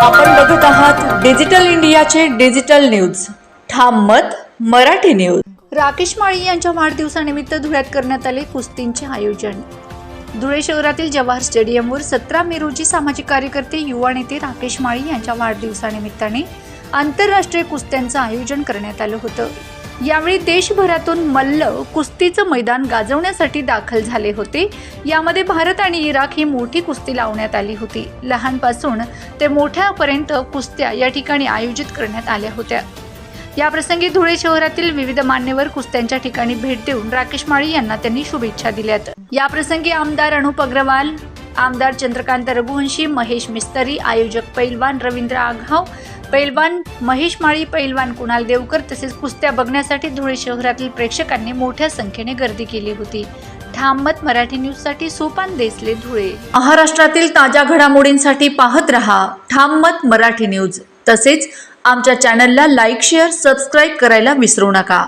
आपण बघत आहात डिजिटल इंडियाचे डिजिटल न्यूज. ठाम मत मराठी न्यूज. राकेश माळी यांच्या वाढदिवसानिमित्त धुळ्यात करण्यात आले कुस्तींचे आयोजन. धुळे शहरातील जवाहर स्टेडियमवर सतरा मे रोजी सामाजिक कार्यकर्ते युवा नेते राकेश माळी यांच्या वाढदिवसानिमित्ताने आंतरराष्ट्रीय कुस्त्यांचं आयोजन करण्यात आलं होतं. यावेळी देशभरातून मल्ल कुस्तीचं मैदान गाजवण्यासाठी दाखल झाले होते. यामध्ये भारत आणि इराक ही मोठी कुस्ती लावण्यात आली होती. लहानपासून ते मोठ्यापर्यंत कुस्त्या या ठिकाणी आयोजित करण्यात आल्या होत्या. याप्रसंगी धुळे शहरातील विविध मान्यवर कुस्त्यांच्या ठिकाणी भेट देऊन राकेश माळी यांना त्यांनी शुभेच्छा दिल्यात. याप्रसंगी आमदार अनुप अग्रवाल आमदार चंद्रकांत रघुवंशी महेश मिस्तरी आयोजक पैलवान रवींद्र आघाव पैलवान महेश माळी पैलवान कुणाल देवकर तसेच कुस्त्या बघण्यासाठी धुळे शहरातील प्रेक्षकांनी मोठ्या संख्येने गर्दी केली होती. ठाममत मराठी न्यूजसाठी सोपान देसले धुळे. महाराष्ट्रातील ताज्या घडामोडींसाठी पाहत रहा ठाम मत मराठी न्यूज. तसेच आमच्या चॅनलला लाईक शेअर सबस्क्राईब करायला विसरू नका.